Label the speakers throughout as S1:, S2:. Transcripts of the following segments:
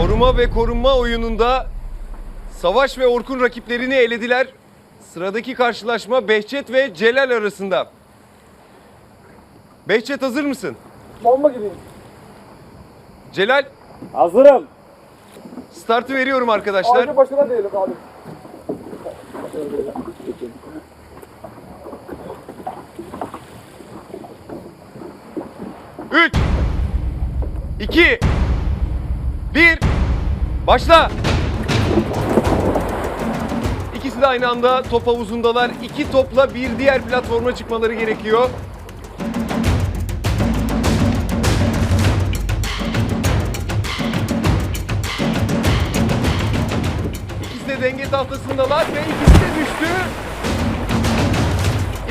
S1: Koruma ve korunma oyununda Savaş ve Orkun rakiplerini elediler. Sıradaki karşılaşma Behçet ve Celal arasında. Behçet hazır mısın?
S2: Bomba gibiyim.
S1: Celal
S2: Hazırım.
S1: startı veriyorum arkadaşlar.
S2: Ağacın başına değilim abi.
S1: Üç, iki, bir, başla. İkisi de aynı anda top havuzundalar. İki topla bir diğer platforma çıkmaları gerekiyor. İkisi de denge tahtasındalar ve ikisi de düştü.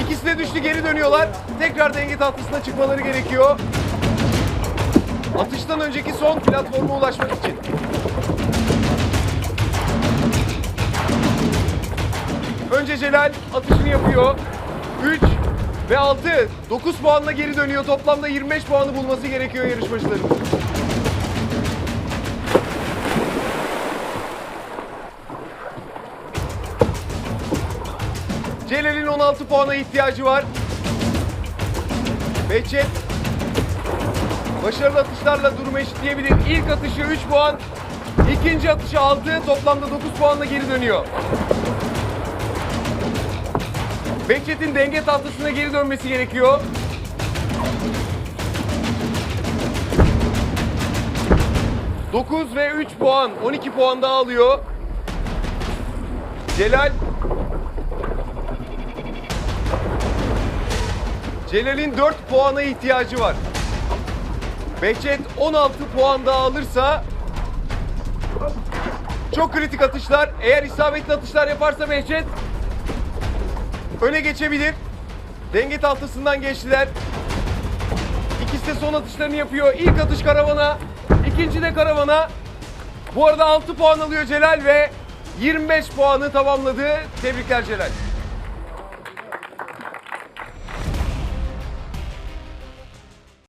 S1: İkisi de düştü geri dönüyorlar. Tekrar denge tahtasına çıkmaları gerekiyor. Atıştan önceki son platforma ulaşmak için. Önce Celal atışını yapıyor. 3 ve 6. 9 puanla geri dönüyor. Toplamda 25 puanı bulması gerekiyor yarışmacıların. Celal'in 16 puana ihtiyacı var. Behçet başarılı atışlarla durumu eşitleyebilir. İlk atışı 3 puan, ikinci atışı 6, toplamda 9 puanla geri dönüyor. Behçet'in denge tahtasına geri dönmesi gerekiyor. Dokuz ve 3 puan, 12 puan daha alıyor. Celal Celal'in 4 puana ihtiyacı var. Behçet 16 puan daha alırsa çok kritik atışlar. Eğer isabetli atışlar yaparsa Behçet öne geçebilir. Denge tahtasından geçtiler. İkisi de son atışlarını yapıyor. İlk atış karavana, ikinci de karavana. Bu arada 6 puan alıyor Celal ve 25 puanı tamamladı. Tebrikler Celal.